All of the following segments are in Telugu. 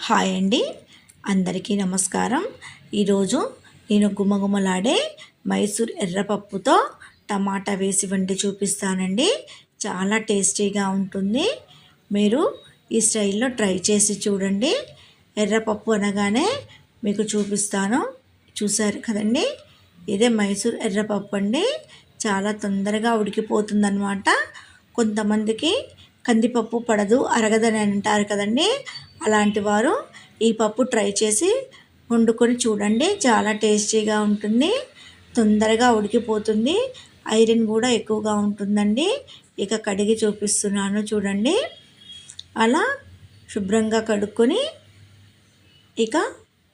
హాయ్ అండి. అందరికీ నమస్కారం. ఈరోజు నేను గుమగుమలాడే మైసూర్ ఎర్రపప్పుతో టమాటా వేసి వండి చూపిస్తానండి. చాలా టేస్టీగా ఉంటుంది. మీరు ఈ స్టైల్లో ట్రై చేసి చూడండి. ఎర్రపప్పు అనగానే మీకు చూపిస్తాను. చూసారు కదండి? ఇదే మైసూర్ ఎర్రపప్పు అండి. చాలా తొందరగా ఉడికిపోతుందన్నమాట. కొంతమందికి కందిపప్పు పడదు అరగదని అంటారు కదండి. అలాంటి వారు ఈ పప్పు ట్రై చేసి వండుకొని చూడండి. చాలా టేస్టీగా ఉంటుంది. తొందరగా ఉడికిపోతుంది. ఐరన్ కూడా ఎక్కువగా ఉంటుందండి. ఇక కడిగి చూపిస్తున్నాను చూడండి. అలా శుభ్రంగా కడుక్కొని ఇక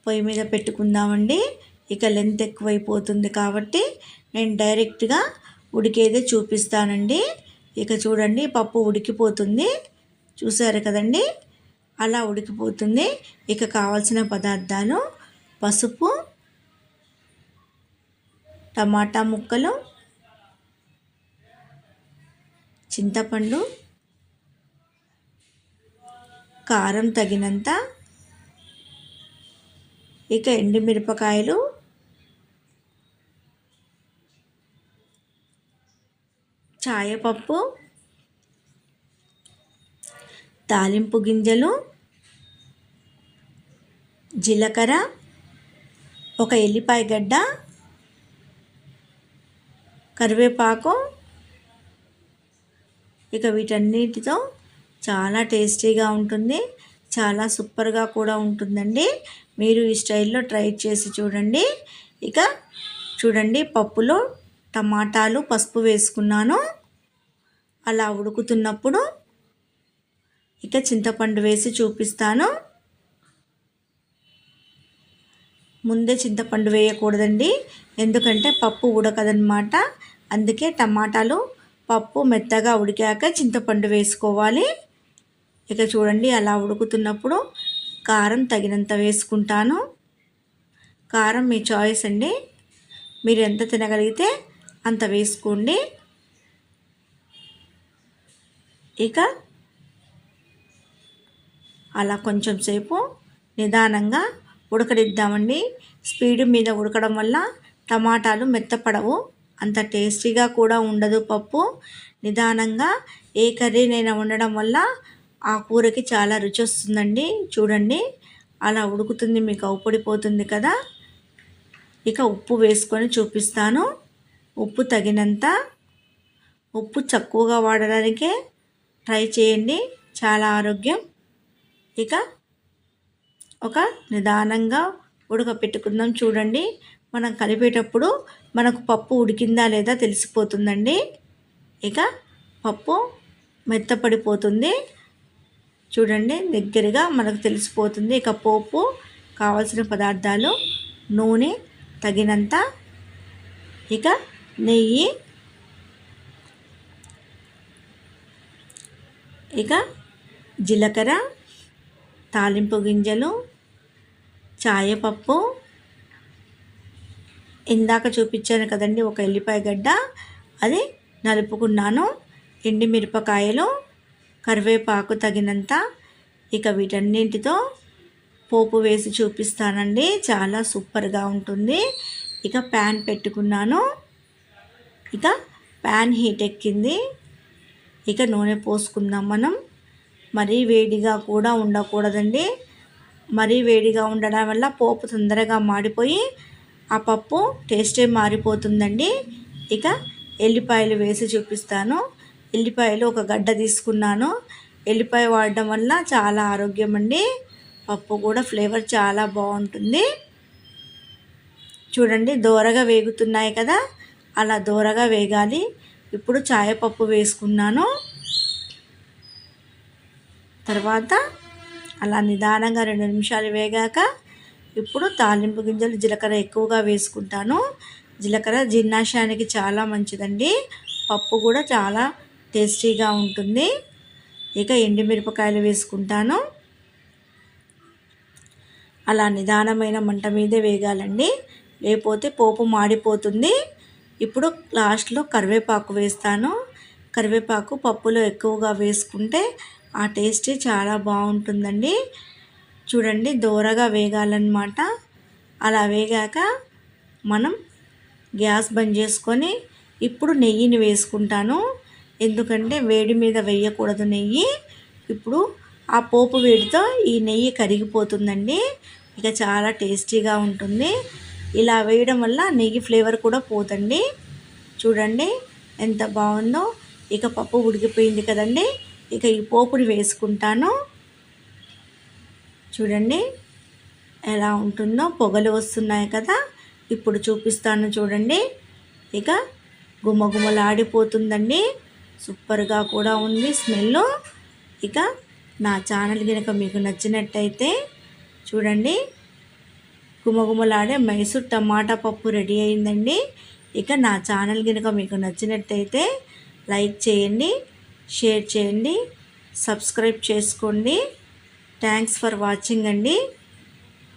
పొయ్యి మీద పెట్టుకుందామండి. ఇక లెంత్ ఎక్కువైపోతుంది కాబట్టి నేను డైరెక్ట్గా ఉడికేదే చూపిస్తానండి. ఇక చూడండి పప్పు ఉడికిపోతుంది. చూసారు కదండి? అలా ఉడికిపోతుంది. ఇక కావాల్సిన పదార్థాలు పసుపు టమాటా ముక్కలు చింతపండు కారం తగినంత ఇక ఎండుమిరపకాయలు చాయపప్పు తాలింపు గింజలు జీలకర్ర ఒక ఎల్లిపాయ గడ్డ కరివేపాకు. ఇక వీటన్నిటితో చాలా టేస్టీగా ఉంటుంది చాలా సూపర్గా కూడా ఉంటుందండి. మీరు ఈ స్టైల్లో ట్రై చేసి చూడండి. ఇక చూడండి పప్పులో టమాటాలు పసుపు వేసుకున్నాను. అలా ఉడుకుతున్నప్పుడు ఇక చింతపండు వేసి చూపిస్తాను. ముందే చింతపండు వేయకూడదండి. ఎందుకంటే పప్పు ఉడకదనమాట అందుకే టమాటాలు పప్పు మెత్తగా ఉడికాక చింతపండు వేసుకోవాలి. ఇక చూడండి అలా ఉడుకుతున్నప్పుడు కారం తగినంత వేసుకుంటాను. కారం మీ చాయిస్ అండి. మీరు ఎంత తినగలిగితే అంత వేసుకోండి. ఇక అలా కొంచెం సేపు నిదానంగా ఉడకడిద్దామండి స్పీడ్ మీద ఉడకడం వల్ల టమాటాలు మెత్తపడవు. అంత టేస్టీగా కూడా ఉండదు పప్పు. నిదానంగా ఏ కర్రీనైనా ఉండడం వల్ల ఆ కూరకి చాలా రుచి వస్తుందండి చూడండి అలా ఉడుకుతుంది మీకు అవుపడిపోతుంది కదా. ఇక ఉప్పు వేసుకొని చూపిస్తాను. ఉప్పు తగినంత ఉప్పు తక్కువగా వాడడానికే ట్రై చేయండి. చాలా ఆరోగ్యం. ఇక ఒక నిదానంగా ఉడకపెట్టుకుందాం చూడండి. మనం కలిపేటప్పుడు మనకు పప్పు ఉడికిందా లేదా తెలిసిపోతుందండి. ఇక పప్పు మెత్తపడిపోతుంది. చూడండి దగ్గరగా మనకు తెలిసిపోతుంది. ఇక పోపు కావలసిన పదార్థాలు నూనె తగినంత. ఇక నెయ్యి. ఇక జీలకర్ర. తాలింపు గింజలు చాయపప్పు. ఇందాక చూపించాను కదండి ఒక ఎల్లిపాయ గడ్డ. అది నలుపుకున్నాను. ఎండి మిరపకాయలు కరివేపాకు తగినంత. ఇక వీటన్నింటితో పోపు వేసి చూపిస్తానండి. చాలా సూపర్గా ఉంటుంది. ఇక ప్యాన్ పెట్టుకున్నాను. ఇక ప్యాన్ హీట్ ఎక్కింది. ఇక నూనె పోసుకుందాం మనం. మరీ వేడిగా కూడా ఉండకూడదండి. మరీ వేడిగా ఉండడం వల్ల పోపు తొందరగా మాడిపోయి ఆ పప్పు టేస్టే మారిపోతుందండి. ఇక ఎల్లిపాయలు వేసి చూపిస్తాను. ఎల్లిపాయలు ఒక గడ్డ తీసుకున్నాను. ఎల్లిపాయ వాడడం వల్ల చాలా ఆరోగ్యం అండి పప్పు కూడా ఫ్లేవర్ చాలా బాగుంటుంది. చూడండి దోరగా వేగుతున్నాయి కదా. అలా దోరగా వేగాలి. ఇప్పుడు చాయపప్పు వేసుకున్నాను. తర్వాత అలా నిదానంగా రెండు నిమిషాలు వేగాక ఇప్పుడు తాలింపు గింజలు జీలకర్ర ఎక్కువగా వేసుకుంటాను. జీలకర్ర జీర్ణాశయానికి చాలా మంచిదండి. పప్పు కూడా చాలా టేస్టీగా ఉంటుంది. ఇక ఎండుమిరపకాయలు వేసుకుంటాను. అలా నిదానమైన మంట మీదే వేగాలండి. లేకపోతే పోపు మాడిపోతుంది. ఇప్పుడు లాస్ట్లో కరివేపాకు వేస్తాను. కరివేపాకు పప్పులో ఎక్కువగా వేసుకుంటే ఆ టేస్ట్ చాలా బాగుంటుందండి. చూడండి దోరగా వేగాలన్నమాట. అలా వేగాక మనం గ్యాస్ బంద్ చేసుకొని ఇప్పుడు నెయ్యిని వేసుకుంటాను. ఎందుకంటే వేడి మీద వేయకూడదు నెయ్యి. ఇప్పుడు ఆ పోపు వేడితో ఈ నెయ్యి కరిగిపోతుందండి. ఇక చాలా టేస్టీగా ఉంటుంది. ఇలా వేయడం వల్ల నెయ్యి ఫ్లేవర్ కూడా పోతండి. చూడండి ఎంత బాగుందో. ఇక పప్పు ఉడికిపోయింది కదండి. ఇక ఈ పోపుని వేసుకుంటాను. చూడండి ఎలా ఉంటుందో. పొగలు వస్తున్నాయి కదా. ఇప్పుడు చూపిస్తాను చూడండి. ఇక గుమగుమలాడిపోతుందండి. సూపర్గా కూడా ఉంది స్మెల్ ఇక నా ఛానల్ కనుక మీకు నచ్చినట్టయితే చూడండి. గుమగుమలాడే మైసూర్ టమాటా పప్పు రెడీ అయిందండి. ఇక నా ఛానల్ కనుక మీకు నచ్చినట్టయితే లైక్ చేయండి. షేర్ చేయండి సబ్స్క్రైబ్ చేసుకోండి. థ్యాంక్స్ ఫర్ వాచింగ్ అండి.